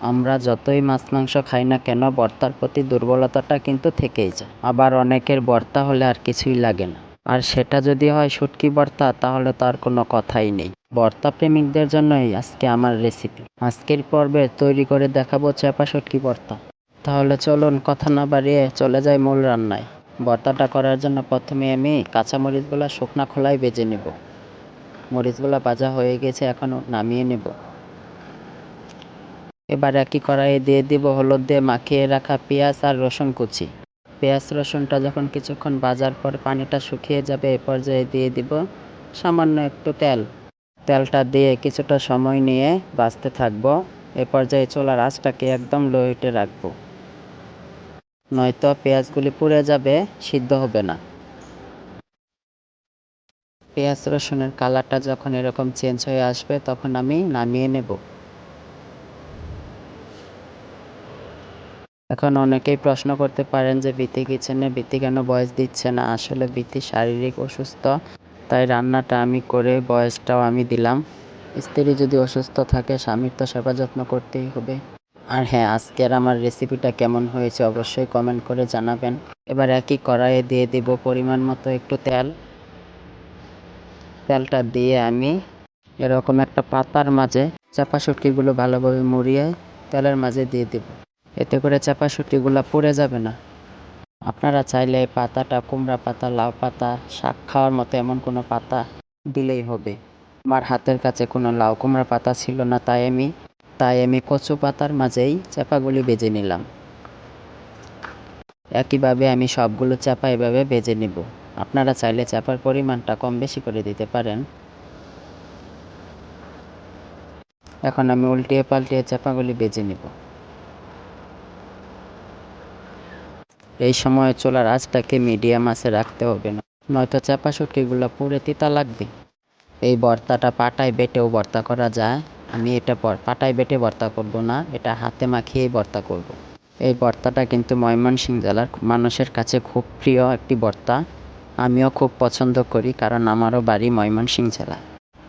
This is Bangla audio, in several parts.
আমরা যতই মাছ, মাংস খাই না কেন ভর্তার প্রতি দুর্বলতাটা কিন্তু থেকেই যায়। আবার অনেকের ভর্তা হলে আর কিছুই লাগে না। আর সেটা যদি হয় শুটকি ভর্তা তাহলে তো আর কোনো কথাই নেই। ভর্তা প্রেমিকদের জন্যই আজকে আমার রেসিপি আজকের পর্বে তৈরি করে দেখাবো চাপা শুটকি ভর্তা তাহলে চলুন কথা না বাড়িয়ে চলে যাই মূল রান্নায়। ভর্তাটা করার জন্য প্রথমে আমি কাঁচামরিচগুলো শুকনা খোলায় বেজে নেব। মরিচগুলো ভাজা হয়ে গেছে এখন নামিয়ে নেব। এবার একই কড়াইয়ে দিয়ে দিব হলুদ দিয়ে মাখিয়ে রাখা পেঁয়াজ আর রসুন কুচি। পেঁয়াজ রসুনটা যখন কিছুক্ষণ ভাজার পর পানিটা শুকিয়ে যাবে এ পর্যায়ে দিয়ে দিব সামান্য একটু তেল। তেলটা দিয়ে কিছুটা সময় নিয়ে বাঁচতে থাকব। এ পর্যায়ে চোলার আঁচটাকে একদম লো হিটে রাখব। নয়তো পেঁয়াজগুলি পুড়ে যাবে, সিদ্ধ হবে না। পেঁয়াজ রসুনের কালারটা যখন এরকম চেঞ্জ হয়ে আসবে তখন আমি নামিয়ে নেব। এখন অনেকেই প্রশ্ন করতে পারেন যে বিতি কিচেনে বৃত্তি কেন বয়স দিচ্ছে না? আসলে বৃত্তি শারীরিক অসুস্থ, তাই রান্নাটা আমি করে বয়সটাও আমি দিলাম। স্ত্রী যদি অসুস্থ থাকে, স্বামীর তো সেবা যত্ন করতেই হবে। আর হ্যাঁ আজকের আমার রেসিপিটা কেমন হয়েছে অবশ্যই কমেন্ট করে জানাবেন। এবার একই কড়াইয়ে দিয়ে দিব পরিমাণ মতো একটু তেল। তেলটা দিয়ে আমি এরকম একটা পাতার মাঝে চাপা শুটকিগুলো ভালোভাবে মুড়িয়ে তেলের মাঝে দিয়ে দেব। এতে করে চাপা শুটকিগুলো পুড়ে যাবে না। আপনারা চাইলে পাতাটা, কুমড়া পাতা, লাউ পাতা, শাক খাওয়ার মতো এমন কোনো পাতা দিলেই হবে। আমার হাতের কাছে কোনো লাউ কুমড়া পাতা ছিল না, তাই আমি তাই আমি কচু পাতার মাঝেই চাপাগুলি বেজে নিলাম। একইভাবে আমি সবগুলো চাপা এভাবে বেজে নিব। আপনারা চাইলে চাপার পরিমাণটা কম বেশি করে দিতে পারেন। এখন আমি উল্টিয়ে পাল্টিয়ে চাপাগুলি বেজে নেব। এই সময় চোলার আঁচটাকে মিডিয়াম আঁচে রাখতে হবে না, নয়তো চাপা শুটকিগুলো পুড়ে তিতা লাগবে। এই ভর্তাটা পাটায় বেটেও ভর্তা করা যায়। আমি এটা পাটায় বেটে ভর্তা করব না, এটা হাতে মাখিয়েই ভর্তা করব। এই ভর্তাটা কিন্তু ময়মনসিংহ জেলার মানুষের কাছে খুব প্রিয় একটি ভর্তা আমিও খুব পছন্দ করি কারণ আমারও বাড়ি ময়মনসিংহ জেলা।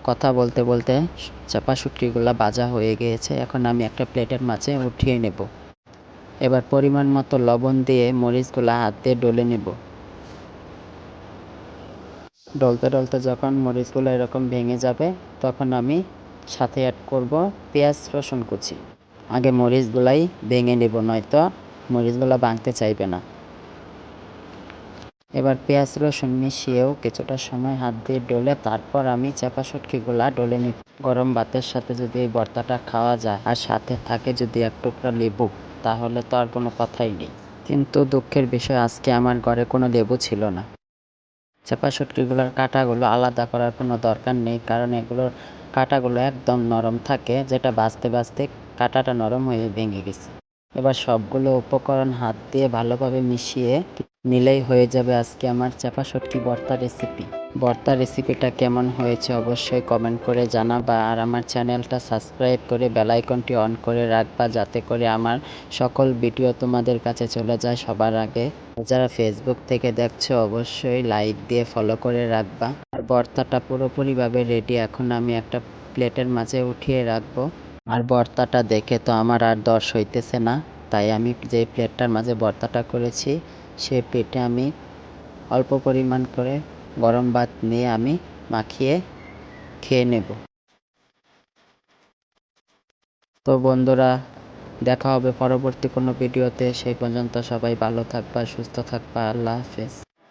কথা বলতে বলতে চাপা শুটকিগুলো ভাজা হয়ে গিয়েছে, এখন আমি একটা প্লেটের মাঝে উঠিয়ে নেব। এবার পরিমাণ মতো লবণ দিয়ে মরিচগুলো হাত দিয়ে ডলে নেব। ডলতে ডলতে যখন মরিচগুলো এরকম ভেঙে যাবে, তখন আমি সাথে অ্যাড করব পেঁয়াজ, রসুন কুচি। আগে মরিচগুলাই ভেঙে নেব, নয়তো মরিচগুলো ভাঙতে চাইবে না। এবার পেঁয়াজ, রসুন মিশিয়েও কিছুটা সময় হাত দিয়ে ডলে তারপর আমি চাপা সটকিগুলা ডলে নিই গরম ভাতের সাথে যদি এই ভর্তাটা খাওয়া যায়, আর সাথে থাকে যদি এক টুকরা লেবু। তাহলে তো আর কোনো কথাই নেই। কিন্তু দুঃখের বিষয়, আজকে আমার ঘরে কোনো লেবু ছিল না। চাপা সটকিগুলোর কাঁটাগুলো আলাদা করার কোনো দরকার নেই, কারণ এগুলোর কাঁটাগুলো একদম নরম থাকে, যেটা বাঁচতে বাঁচতে কাঁটাটা নরম হয়ে ভেঙে গেছে। এবার সবগুলো উপকরণ হাত দিয়ে ভালোভাবে মিশিয়ে নিলেই হয়ে যাবে আজকে আমার চাপা সটকি ভর্তা রেসিপি ভর্তা রেসিপিটা কেমন হয়েছে অবশ্যই কমেন্ট করে জানাবা। আর আমার চ্যানেলটা সাবস্ক্রাইব করে বেলাইকনটি অন করে রাখবা যাতে করে আমার সকল ভিডিও তোমাদের কাছে চলে যায় সবার আগে। যারা ফেসবুক থেকে দেখছ, অবশ্যই লাইক দিয়ে ফলো করে রাখবা। আর ভর্তাটা পুরোপুরিভাবে রেডি এখন আমি একটা প্লেটের মাঝে উঠিয়ে রাখব। আর ভর্তাটা দেখে তো আমার আর দর্শ হইতেছে না, তাই আমি যে প্লেটটার মাঝে ভর্তাটা করেছি, সে প্লেটে আমি অল্প পরিমাণ করে গরম ভাত নিয়ে আমি মাখিয়ে খেয়ে নেব। তো বন্ধুরা, দেখা হবে পরবর্তী কোনো ভিডিওতে। সেই পর্যন্ত সবাই ভালো থাকবা, সুস্থ থাকবা। আল্লাহ হাফেজ।